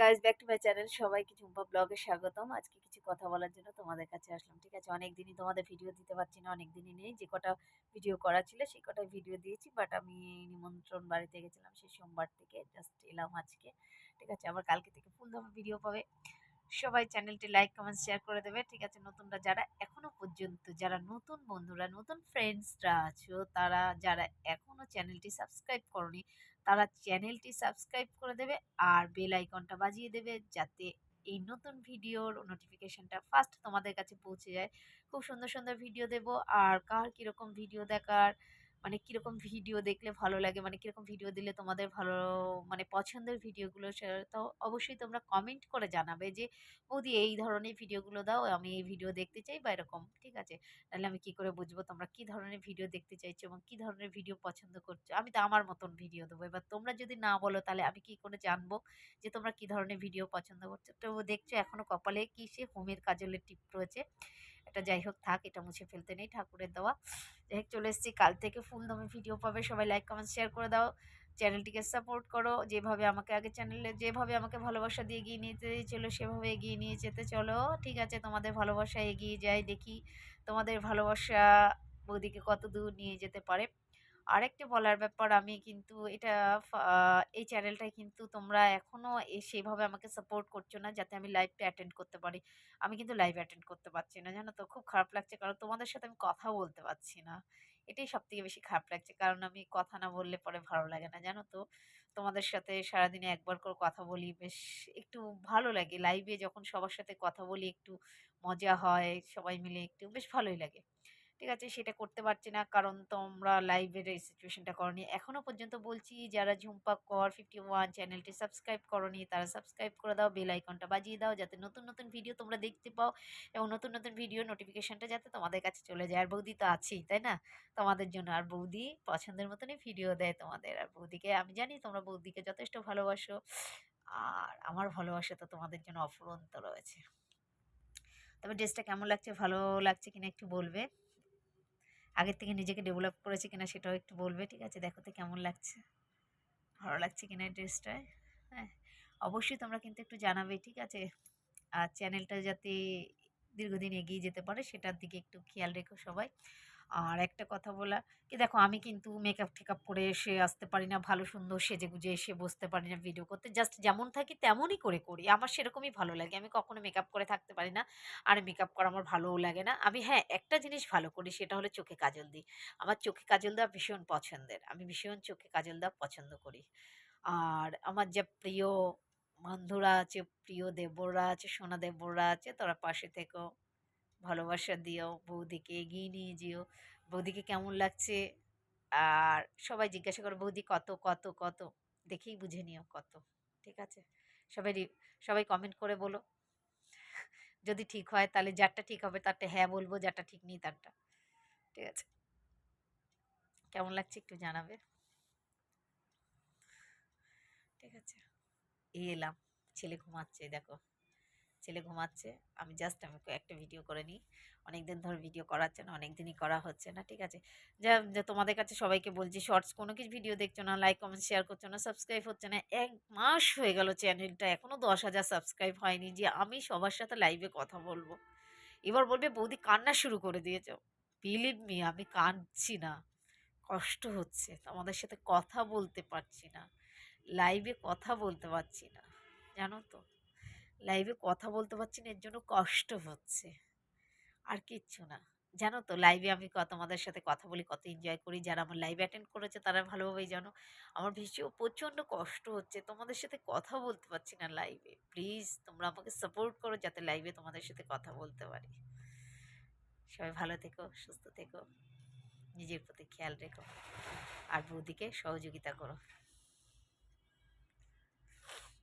Guys back to my channel সবাইকে ঝুম্পা ব্লগে স্বাগতম। আজকে কিছু কথা বলার জন্য তোমাদের কাছে আসলাম, ঠিক আছে? অনেক দিনই তোমাদের ভিডিও দিতে পারছি না অনেক দিনই নেই। যে কটা ভিডিও করা ছিল, সেই কটা ভিডিও দিয়েছি বাট আমি নিমন্ত্রণ বাড়িতে গেছিলাম, সেই সোমবার থেকে জাস্ট এলাম আজকে, ঠিক আছে? আবার কালকে থেকে ফুল ভিডিও পাবে। সবাই চ্যানেলটি লাইক, কমেন্ট, শেয়ার করে দেবে। ঠিক আছে, নতুনরা যারা এখনও পর্যন্ত, যারা নতুন বন্ধুরা, নতুন ফ্রেন্ডসরা আছো, তারা যারা এখনও চ্যানেলটি সাবস্ক্রাইব করনি, তারা চ্যানেলটি সাবস্ক্রাইব করে দেবে আর বেল আইকনটা বাজিয়ে দেবে যাতে এই নতুন ভিডিওর নোটিফিকেশনটা ফার্স্ট তোমাদের কাছে পৌঁছে যায়। খুব সুন্দর সুন্দর ভিডিও দেব। আর কার কীরকম ভিডিও দেখার মানে কীরকম ভিডিও দেখলে ভালো লাগে? মানে কীরকম ভিডিও দিলে তোমাদের ভালো মানে পছন্দের ভিডিওগুলো তো অবশ্যই তোমরা কমেন্ট করে জানাবে যে, বৌদি, এই ধরনের ভিডিওগুলো দাও, আমি এই ভিডিও দেখতে চাই বা এরকম, ঠিক আছে? তাহলে আমি কি করে বুঝব তোমরা কি ধরনের ভিডিও দেখতে চাইছো এবং কি ধরনের ভিডিও পছন্দ করছ? আমি তো আমার মতন ভিডিও দেবো। এবার তোমরা যদি না বলো, তাহলে আমি কি করে জানব যে তোমরা কি ধরনের ভিডিও পছন্দ করছ? তো দেখছ এখনও কপালে কি সে হোমের কাজলের টিপ রয়েছে? এটা যাই হোক, থাক, এটা মুছে ফেলতে নেই ঠাকুরের দেওয়া যাই চলে এসেছি। কাল থেকে ফুল দমে ভিডিও পাবে। সবাই লাইক কমেন্ট শেয়ার করে দাও। চ্যানেলটিকে সাপোর্ট করো। যেভাবে আমাকে আগে চ্যানেলে যেভাবে আমাকে ভালোবাসা দিয়ে এগিয়ে নিতে চলো সেভাবে এগিয়ে নিয়ে যেতে চলো। ঠিক আছে, তোমাদের ভালোবাসা এগিয়ে যায় দেখি তোমাদের ভালোবাসা ওদিকে কত দূর নিয়ে যেতে পারে। আরেকটি বলার ব্যাপার, আমি কিন্তু এটা এই চ্যানেলটায় কিন্তু তোমরা এখনও সেভাবে আমাকে সাপোর্ট করছ না, যাতে আমি লাইভটা অ্যাটেন্ড করতে পারি। আমি কিন্তু লাইভ অ্যাটেন্ড করতে পারছি না, জানো তো? খুব খারাপ লাগছে, কারণ তোমাদের সাথে আমি কথা বলতে পারছি না। এটাই সব থেকে বেশি খারাপ লাগছে, কারণ আমি কথা না বললে পরে ভালো লাগে না, জানো তো? তোমাদের সাথে সারাদিনে একবার করে কথা বলি, বেশ একটু ভালো লাগে। লাইভে যখন সবার সাথে কথা বলি, একটু মজা হয়, সবাই মিলে একটু, বেশ ভালোই লাগে। ঠিক আছে, সেটা করতে পারছি না। কারণ তোমরা লাইভের এই সিচুয়েশনটা করনি। এখনও পর্যন্ত বলছি, যারা ঝুম্পা কর ফিফটি ওয়ান চ্যানেলটি সাবস্ক্রাইব করনি, তারা সাবস্ক্রাইব করে দাও বেল আইকনটা বাজিয়ে দাও, যাতে নতুন নতুন ভিডিও তোমরা দেখতে পাও এবং নতুন নতুন ভিডিও নোটিফিকেশনটা যাতে তোমাদের কাছে চলে যায়। আর বৌদি তো আছেই, তাই না? তোমাদের জন্য। আর বৌদি পছন্দের মতনই ভিডিও দেয় তোমাদের। আর বৌদিকে, আমি জানি তোমরা বৌদিকে যথেষ্ট ভালোবাসো। আর আমার ভালোবাসা তো তোমাদের জন্য অফুরন্ত রয়েছে। তবে ড্রেসটা কেমন লাগছে? ভালো লাগছে কিনা একটু বলবে? আগের থেকে নিজেকে ডেভেলপ করেছি কিনা সেটাও একটু বলবে, ঠিক আছে? দেখো তো কেমন লাগছে। ভালো লাগছে কিনা ড্রেসটায় হ্যাঁ অবশ্যই তোমরা কিন্তু একটু জানাবে, ঠিক আছে? আর চ্যানেলটা যাতে দীর্ঘদিন এগিয়ে যেতে পারে, সেটার দিকে একটু খেয়াল রেখো সবাই। আর একটা কথা বলা, কি দেখো আমি কিন্তু মেকআপ টেকআপ করে এসে আসতে পারি না, ভালো সুন্দর সেজে গুজে এসে বসতে পারি না ভিডিও করতে জাস্ট যেমন থাকি তেমনই করে করি, আমার সেরকমই ভালো লাগে, আমি কখনো মেকআপ করে থাকতে পারি না, আর মেকআপ করা আমার ভালোও লাগে না, আমি হ্যাঁ একটা জিনিস ভালো করি সেটা হলো চোখে কাজল দিই, আমার চোখে কাজল দেওয়া ভীষণ পছন্দের, আমি ভীষণ চোখে কাজল দেওয়া পছন্দ করি, আর আমার যে প্রিয় বন্ধুরা আছে, প্রিয় দেবরা আছে, সোনা দেবরা আছে, তোরা পাশে থেকেও ভালোবাসা দিও, বৌদিকে এগিয়ে নিয়ে যেও। বৌদিকে কেমন লাগছে? আর সবাই জিজ্ঞাসা করো, বৌদি কত কত কত? দেখেই বুঝে নিও কত, ঠিক আছে? সবাই সবাই কমেন্ট করে বলো। যদি ঠিক হয় তাহলে যারটা ঠিক হবে তারটা হ্যাঁ বলব, যারটা ঠিক নেই তারটা, ঠিক আছে? কেমন লাগছে একটু জানাবে? ঠিক আছে? এই এলাম, ছেলে ঘুমাচ্ছে, দেখো। ছেলে ঘুমাচ্ছে। আমি জাস্ট আমি একটা ভিডিও করে নিই। অনেক দিন ধরে ভিডিও করাচ্ছে না অনেক দিনই করা হচ্ছে না, ঠিক আছে? যা তোমাদের কাছে সবাইকে বলছি শর্টস কোনো কিছু ভিডিও দেখছ না লাইক কমেন্ট শেয়ার করছ না সাবস্ক্রাইব হচ্ছে না, এক মাস হয়ে গেল চ্যানেলটা এখনও দশ হাজার সাবস্ক্রাইব হয়নি যে আমি সবার সাথে লাইভে কথা বলব। এবার বলবে, বৌদি, কান্না শুরু করে দিয়েছ। বিলিভ মি আমি কাঁদছি না। কষ্ট হচ্ছে, তোমাদের সাথে কথা বলতে পারছি না লাইভে কথা বলতে পারছি না, জানো তো? লাইভে কথা বলতে পারছি না, এর জন্য কষ্ট হচ্ছে। আর কিচ্ছু না। জানো তো লাইভে আমি তোমাদের সাথে কথা বলি, কত এনজয় করি। যারা আমার লাইভ অ্যাটেন্ড করেছে, তারা ভালোভাবেই জানো। আমার ভীষণ, প্রচণ্ড কষ্ট হচ্ছে। তোমাদের সাথে কথা বলতে পারছি না লাইভে প্লিজ তোমরা আমাকে সাপোর্ট করো যাতে লাইভে তোমাদের সাথে কথা বলতে পারি। সবাই ভালো থেকো, সুস্থ থেকো। নিজের প্রতি খেয়াল রেখো। আর বৌদিকে সহযোগিতা করো।